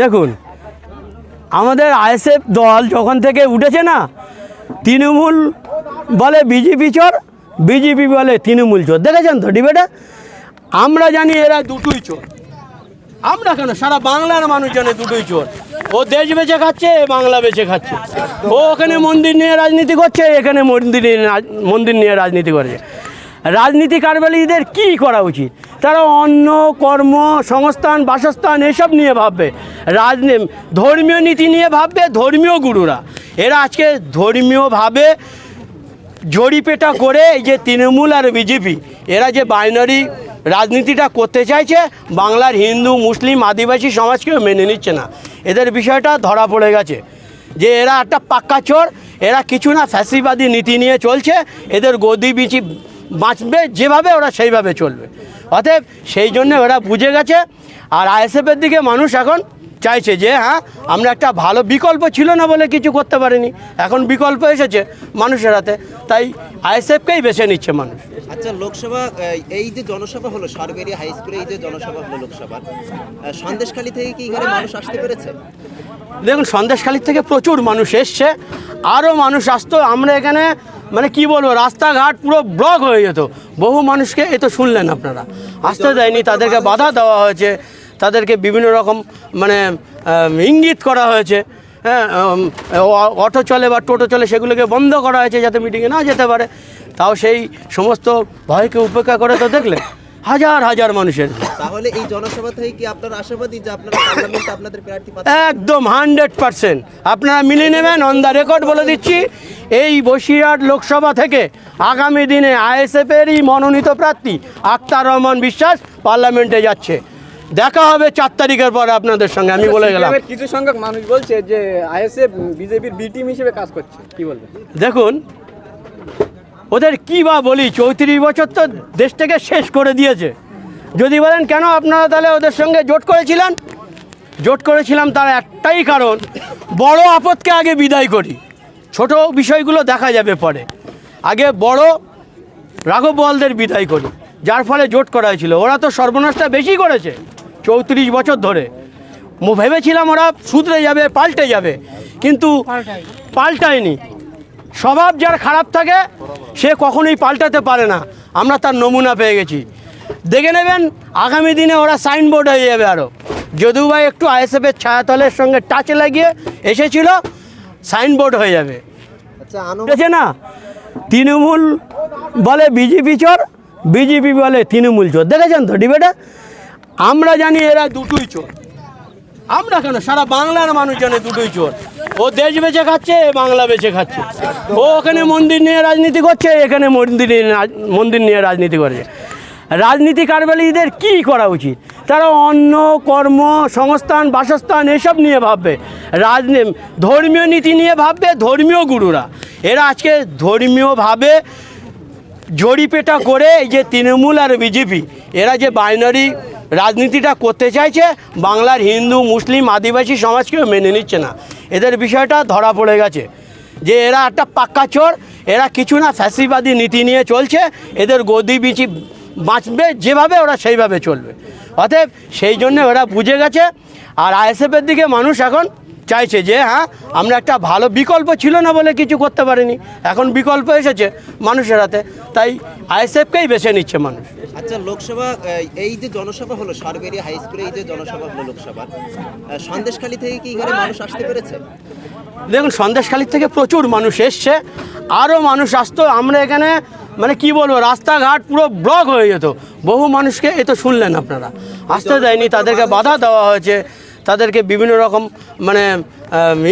দেখুন, আমাদের আইএসএফ দল যখন থেকে উঠেছে না, তৃণমূল বলে বিজেপি চোর, বিজেপি বলে তৃণমূল চোর। দেখেছেন তো ডিবেটে? আমরা জানি এরা দুটোই চোর। আমরা কেন? সারা বাংলার মানুষ জানে দুটোই চোর। ও দেশ বেঁচে খাচ্ছে বাংলা বেঁচে খাচ্ছে। ও ওখানে মন্দির নিয়ে রাজনীতি করছে এখানে মন্দির নিয়ে মন্দির নিয়ে রাজনীতি করছে। রাজনীতি কারবারিদের কী করা উচিত? তারা অন্য কর্ম, সংস্থান, বাসস্থান, এসব নিয়ে ভাববে। রাজনী ধর্মীয় নীতি নিয়ে ভাববে ধর্মীয় গুরুরা। এরা আজকে ধর্মীয়ভাবে জড়িপেটা করে এই যে তৃণমূল আর বিজেপি, এরা যে বাইনারি রাজনীতিটা করতে চাইছে, বাংলার হিন্দু, মুসলিম, আদিবাসী সমাজকেও মেনে নিচ্ছে না। এদের বিষয়টা ধরা পড়ে গেছে। যে এরা একটা পাক্কা চোর, এরা কিছু না ফ্যাসিবাদী নীতি নিয়ে চলছে, এদের গদি বিচি বাঁচবে, যেভাবে ওরা সেইভাবে চলবে। অতএব সেই জন্য ওরা বুঝে গেছে। আর আইএসএফের দিকে মানুষ এখন চাইছে যে হ্যাঁ আমরা একটা ভালো বিকল্প ছিল না বলে কিছু করতে পারিনি। এখন বিকল্প এসেছে মানুষের হাতে। তাই আইএসএফকেই বেছে নিচ্ছে মানুষ। আচ্ছা লোকসভা এই যে জনসভা হলো সরবেরি হাই স্কুলে এই যে জনসভা হলো লোকসভার সন্দেশখালী থেকে কি এখানে মানুষ আসতে পেরেছে? দেখুন সন্দেশখালির থেকে প্রচুর মানুষ এসছে। আরও মানুষ আসতো। আমরা এখানে মানে কি বলব রাস্তাঘাট পুরো ব্লক হয়ে যেত। বহু মানুষকে এ তো শুনলেন আপনারা। আসতে দেয়নি তাদেরকে বাধা দেওয়া হয়েছে। তাদেরকে বিভিন্ন রকম মানে ইঙ্গিত করা হয়েছে। হ্যাঁ অটো চলে বা টোটো চলে সেগুলোকে বন্ধ করা হয়েছে যাতে মিটিংয়ে না যেতে পারে। তাও সেই সমস্ত ভয়কে উপেক্ষা করে তো দেখলে হাজার হাজার মানুষের। তাহলে এই জনসভা থেকে কি আপনারা আশাবাদী যে আপনারা পার্লামেন্টে আপনাদের প্রার্থী একদম হান্ড্রেড পারসেন্ট। আপনারা মিলিয়ে নেবেন অন দ্য রেকর্ড বলে দিচ্ছি এই বসিরহাট লোকসভা থেকে আগামী দিনে আইএসএফেরই মনোনীত প্রার্থী আক্তার রহমান বিশ্বাস পার্লামেন্টে যাচ্ছে। দেখা হবে চার তারিখের পরে আপনাদের সঙ্গে আমি বলে গেলাম। কিছু সংখ্যক মানুষ বলছে যে আইএসএফ বিজেপির বি টিম হিসেবে কাজ করছে। কি বলবেন দেখুন ওদের কি বা বলি চৌত্রিশ বছর তো দেশটাকে শেষ করে দিয়েছে। যদি বলেন কেন আপনারা তাহলে ওদের সঙ্গে জোট করেছিলেন? জোট করেছিলাম তার একটাই কারণ বড় আপদকে আগে বিদায় করি। ছোট বিষয়গুলো দেখা যাবে পরে। আগে বড় রাঘব বলদের বিদায় করি যার ফলে জোট করা হয়েছিল। ওরা তো সর্বনাশটা বেশি করেছে। চৌত্রিশ বছর ধরে। মো- ভেবেছিলাম ওরা শুধরে যাবে পাল্টে যাবে কিন্তু পাল্টায়নি। স্বভাব যার খারাপ থাকে সে কখনোই পাল্টাতে পারে না। আমরা তার নমুনা পেয়ে গেছি। দেখে নেবেন আগামী দিনে ওরা সাইনবোর্ড হয়ে যাবে আরও যদিও বা একটু আইএসএফের ছায়াতলের সঙ্গে টাচে লাগিয়ে এসেছিল সাইনবোর্ড হয়ে যাবে। আচ্ছা আনু উঠেছে না? তৃণমূল বলে বিজেপি চোর বিজেপি বলে তৃণমূল চোর। দেখেছেন তো ডিবেটে? আমরা জানি এরা দুটোই চোর। আমরা কেন? সারা বাংলার মানুষ জানে দুটোই চোর। ও দেশ বেঁচে খাচ্ছে বাংলা বেঁচে খাচ্ছে। ও ওখানে মন্দির নিয়ে রাজনীতি করছে এখানে মন্দির মন্দির নিয়ে রাজনীতি করছে। রাজনীতি কারবারিদের কী করা উচিত? তারা অন্য কর্ম, সংস্থান, বাসস্থান, এসব নিয়ে ভাববে। রাজনী, ধর্মীয় নীতি নিয়ে ভাববে, ধর্মীয় গুরুরা। এরা আজকে ধর্মীয়ভাবে জড়িপেটা করে এই যে তৃণমূল আর বিজেপি, এরা যে বাইনারি রাজনীতিটা করতে চাইছে, বাংলার হিন্দু, মুসলিম, আদিবাসী সমাজকেও মেনে নিচ্ছে না। এদের বিষয়টা ধরা পড়ে গেছে। যে এরা একটা পাক্কা চোর, এরা কিছু না ফ্যাসিবাদী নীতি নিয়ে চলছে, এদের গদি বিচি বাঁচবে, যেভাবে ওরা সেইভাবে চলবে। অতএব সেই জন্য ওরা বুঝে গেছে, আর আইএসএফের দিকে মানুষ এখন চাইছে যে হ্যাঁ আমরা একটা ভালো বিকল্প ছিল না বলে কিছু করতে পারিনি। এখন বিকল্প এসেছে মানুষের হাতে। তাই আইএসএফকেই বেছে নিচ্ছে মানুষ। আচ্ছা লোকসভা এই যে জনসভা হলো, সরবেরি হাই স্কুলে এই যে জনসভা হলো লোকসভার সন্দেশখালী থেকে কি এখানে মানুষ আসতে পেরেছে? দেখুন সন্দেশখালির থেকে প্রচুর মানুষ এসছে। আরও মানুষ আসতো, আমরা এখানে মানে কি বলব, রাস্তাঘাট পুরো ব্লক হয়ে যেত। বহু মানুষকে এ তো শুনলেন আপনারা। আসতে দেয়নি, তাদেরকে বাধা দেওয়া হয়েছে, তাদেরকে বিভিন্ন রকম মানে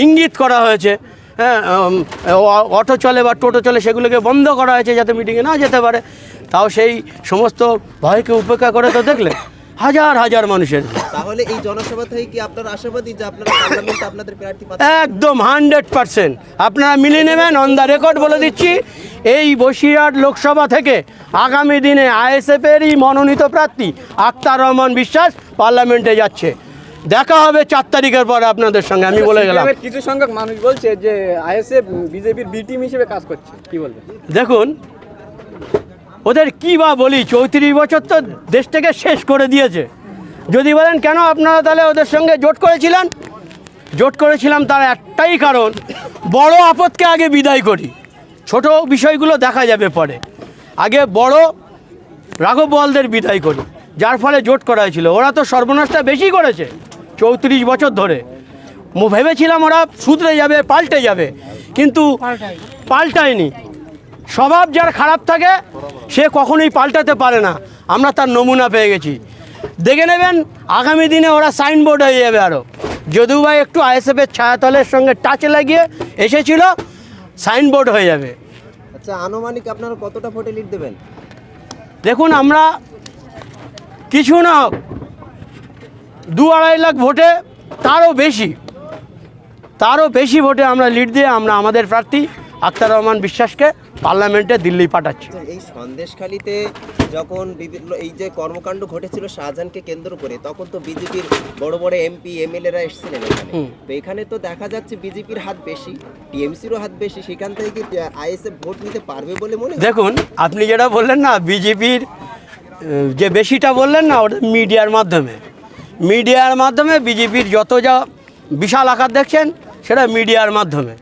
ইঙ্গিত করা হয়েছে। হ্যাঁ অটো চলে বা টোটো চলে, সেগুলোকে বন্ধ করা হয়েছে যাতে মিটিংয়ে না যেতে পারে। তাও সেই সমস্ত ভয়কে উপেক্ষা করে তো দেখলে হাজার হাজার মানুষের। তাহলে এই জনসভা থেকে কি আপনারা আশাবাদী যে আপনারা পার্লামেন্টে আপনাদের প্রার্থী একদম হান্ড্রেড পারসেন্ট। আপনারা মিলিয়ে নেবেন অন দ্য রেকর্ড বলে দিচ্ছি এই বসিরহাট লোকসভা থেকে আগামী দিনে আইএসএফেরই মনোনীত প্রার্থী আক্তার রহমান বিশ্বাস পার্লামেন্টে যাচ্ছে। দেখা হবে চার তারিখের পরে আপনাদের সঙ্গে আমি বলে গেলাম। কিছু সংখ্যক মানুষ বলছে যে আইএসএফ বিজেপির বি টিম হিসেবে কাজ করছে। কি বলবেন? দেখুন ওদের কি বা বলি চৌত্রিশ বছর তো দেশটাকে শেষ করে দিয়েছে। যদি বলেন কেন আপনারা তাহলে ওদের সঙ্গে জোট করেছিলেন? জোট করেছিলাম তার একটাই কারণ বড় আপদকে আগে বিদায় করি। ছোট বিষয়গুলো দেখা যাবে পরে। আগে বড় রাঘব বোয়ালদের বিদায় করি যার ফলে জোট করা হয়েছিল। ওরা তো সর্বনাশটা বেশি করেছে চৌত্রিশ বছর ধরে। ভেবেছিলাম ওরা শুধরে যাবে পাল্টে যাবে কিন্তু পাল্টায়নি। স্বভাব যার খারাপ থাকে সে কখনোই পাল্টাতে পারে না। আমরা তার নমুনা পেয়ে গেছি। দেখে নেবেন আগামী দিনে ওরা সাইনবোর্ড হয়ে যাবে আরও যদিও বা একটু আইএসএফের ছায়াতলের সঙ্গে টাচে লাগিয়ে এসেছিল সাইনবোর্ড হয়ে যাবে। আচ্ছা আনুমানিক আপনারা কতটা ভোটে লিড দেবেন? দেখুন আমরা কিছু না হোক দু আড়াই লাখ ভোটে তারও বেশি তারও বেশি ভোটে আমরা লিড দিয়ে আমরা আমাদের প্রার্থী আক্তার রহমান বিশ্বাসকে পার্লামেন্টে দিল্লি পাঠাচ্ছি। আচ্ছা, এই সন্দেশখালিতে যখন বিভিন্ন এই যে কর্মকাণ্ড ঘটেছিল শাহজাহানকে কেন্দ্র করে তখন তো বিজেপির বড় বড় এমপি এমএলএরা এসেছিলেন এখানে। তো এখানে তো দেখা যাচ্ছে বিজেপির হাত বেশি টিএমসিরও হাত বেশি সেখান থেকে কি আইএসএফ ভোট নিতে পারবে বলে মনে দেখুন আপনি যেটা বললেন না বিজেপির যে বেশিটা বললেন না ওটা মিডিয়ার মাধ্যমে। মিডিয়ার মাধ্যমে বিজেপির যত যা বিশাল আকার দেখছেন সেটা মিডিয়ার মাধ্যমে।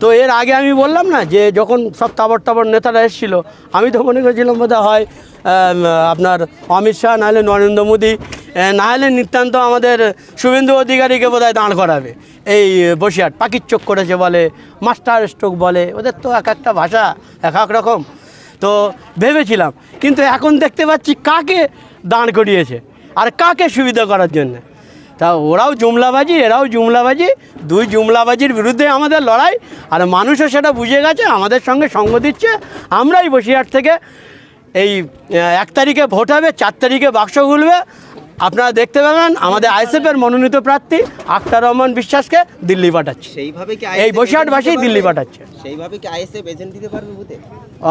তো এর আগে আমি বললাম না যে যখন সব তাবর তাবর নেতারা এসেছিল, আমি তো মনে করেছিলাম বোধ হয় আপনার অমিত শাহ, নাহলে নরেন্দ্র মোদী নাহলে নিত্যান্ত আমাদের শুভেন্দু অধিকারীকে বোধ হয় দাঁড় করাবে। এই বসিরহাট, পাখির চোখ করেছে বলে, মাস্টার স্ট্রোক বলে, ওদের তো এক একটা ভাষা এক এক রকম। তো ভেবেছিলাম, কিন্তু এখন দেখতে পাচ্ছি কাকে দাঁড় করিয়েছে, আর কাকে সুবিধা করার জন্য। তা ওরাও জুমলাবাজি এরাও জুমলাবাজি। দুই জুমলাবাজির বিরুদ্ধে আমাদের লড়াই। আর মানুষও সেটা বুঝে গেছে আমাদের সঙ্গে সঙ্গ দিচ্ছে। আমরাই বসিরহাট থেকে এই এক তারিখে ভোট হবে চার তারিখে বাক্স খুলবে। আপনারা দেখতে পাবেন আমাদের আইএসএফের মনোনীত প্রার্থী আক্তার রহমান বিশ্বাসকে দিল্লি পাঠাচ্ছে। সেইভাবে কি এই বসিরহাটবাসী দিল্লি? পাঠাচ্ছে। সেইভাবে কি আইএসএফ এজেন্ট দিতে পারবে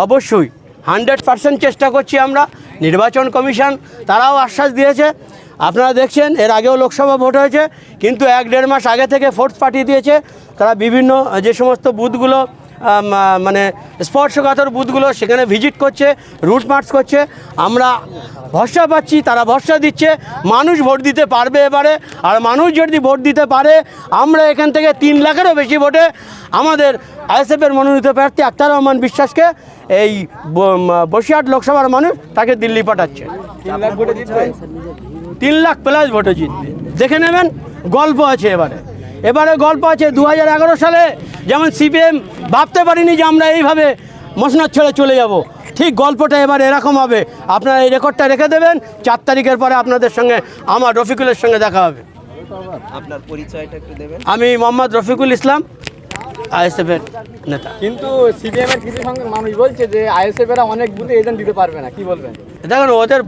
অবশ্যই হান্ড্রেড পার্সেন্ট চেষ্টা করছি আমরা। নির্বাচন কমিশন তারাও আশ্বাস দিয়েছে আপনারা দেখছেন, এর আগেও লোকসভা ভোট হয়েছে, কিন্তু এক দেড় মাস আগে থেকে ফোর্স পাঠিয়ে দিয়েছে। তারা বিভিন্ন যে সমস্ত বুথগুলো মানে স্পর্শকাতর বুথগুলো, সেখানে ভিজিট করছে, রুট মার্চ করছে। আমরা ভরসা পাচ্ছি, তারা ভরসা দিচ্ছে, মানুষ ভোট দিতে পারবে এবারে। আর মানুষ যদি ভোট দিতে পারে, আমরা এখান থেকে তিন লাখেরও বেশি ভোটে আমাদের আইএসএফের মনোনীত প্রার্থী আক্তার রহমান বিশ্বাসকে এই বসিরহাট লোকসভার মানুষ তাকে দিল্লি পাঠাচ্ছে। তিন লাখ প্লাস ভোটে জিতবে। দেখে নেবেন গল্প আছে এবারে। এবারে গল্প আছে দু হাজার এগারো সালে যেমন সিপিএম ভাবতে পারিনি যে আমরা এইভাবে মসনাদ ছেড়ে চলে যাব। ঠিক গল্পটা এবার এরকম হবে। আপনারা এই রেকর্ডটা রেখে দেবেন চার তারিখের পরে আপনাদের সঙ্গে আমার রফিকুলের সঙ্গে দেখা হবে। আপনার পরিচয়টা একটু দেবেন। আমি মোহাম্মদ রফিকুল ইসলাম। আইএসএফের নেতা। কিন্তু সিপিএম এর কিছু সংখ্যক মানুষ বলছে যে আইএসএফ এরা অনেক বুথে এজেন্ট দিতে পারবে না কি বলবেন? দেখুন ওদের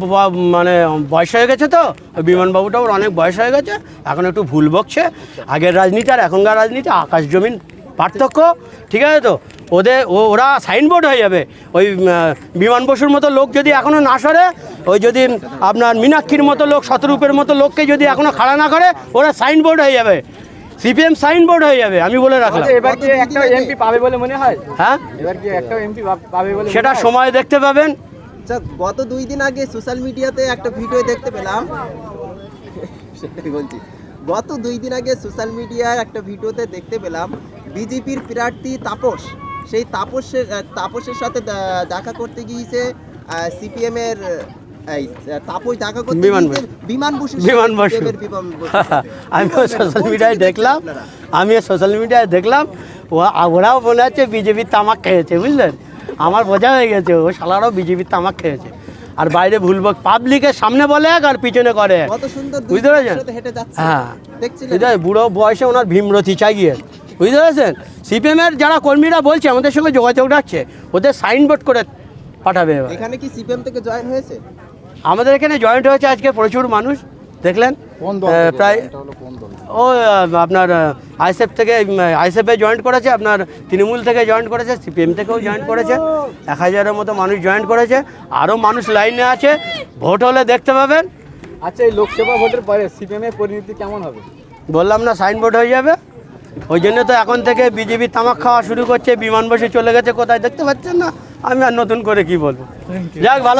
মানে বয়স হয়ে গেছে তো বিমানবাবুটা ওর অনেক বয়স হয়ে গেছে এখন একটু ভুল বকছে। আগের রাজনীতি আর এখনকার রাজনীতি আকাশ জমিন পার্থক্য ঠিক আছে তো? ওদের ও- ওরা সাইনবোর্ড হয়ে যাবে। ওই বিমান বসুর মতো লোক যদি এখনও না সরে ওই যদি আপনার মীনাক্ষীর মতো লোক শতরূপের মতো লোককে যদি এখনও খাড়া না করে ওরা সাইনবোর্ড হয়ে যাবে। সিপিএম সাইনবোর্ড হয়ে যাবে আমি বলে রাখলাম। এবার কি একটা এমপি পাবে বলে মনে হয়? হ্যাঁ? এবার কি একটা এমপি পাবে বলে সেটা সময় দেখতে পাবেন। আচ্ছা গত দুই দিন আগে সোশ্যাল মিডিয়াতে একটা ভিডিও দেখতে পেলাম। সেটাই বলছি। গত দুই দিন আগে সোশ্যাল মিডিয়ায় একটা ভিডিওতে দেখতে পেলাম বিজেপির প্রার্থী তাপস। সেই তাপসের তাপসের সাথে দেখা করতে গিয়েছে সিপিএম এর আহ, এই তাপস দেখা করতে বিমান বিমান বসু বিমান বসু। আমিও সোশ্যাল মিডিয়ায় দেখলাম? আমিও সোশ্যাল মিডিয়ায় দেখলাম। ও ওরাও মনে হচ্ছে বিজেপির তামাক খেয়েছে বুঝলেন? আমার বোঝা হয়ে গেছে ও শালারাও বিজেপির তামাক খেয়েছে। আর বাইরে ভুলব পাবলিকের সামনে বলে এক আর পিছনে করে। কত সুন্দর বুঝতে পেরেছেন? হ্যাঁ। বুড়ো বয়সে ওনার ভীমরথি চাইয়ে। বুঝতে পেরেছেন? সিপিএমের যারা কর্মীরা বলছে আমাদের সঙ্গে যোগাযোগ রাখছে ওদের সাইনবোর্ড করে পাঠাবে এখানে কি সিপিএম থেকে জয়েন হয়েছে? আমাদের এখানে জয়েন্ট হয়েছে আজকে প্রচুর মানুষ দেখলেন? প্রায় ও আপনার আইএসএফ থেকে আইএসএফে জয়েন্ট করেছে আপনার তৃণমূল থেকে জয়েন্ট করেছে সিপিএম থেকেও জয়েন্ট করেছে এক হাজারের মতো মানুষ জয়েন্ট করেছে আরও মানুষ লাইনে আছে ভোট হলে দেখতে পাবেন। আচ্ছা এই লোকসভা ভোটের পরে সিপিএম এর পরিণতি কেমন হবে? বললাম না সাইনবোর্ড হয়ে যাবে। ওই জন্য তো এখন থেকে বিজেপি তামাক খাওয়া শুরু করছে বিমান বসে চলে গেছে কোথায় দেখতে পাচ্ছেন না? আমি আর নতুন করে কি বলব? যাক ভালো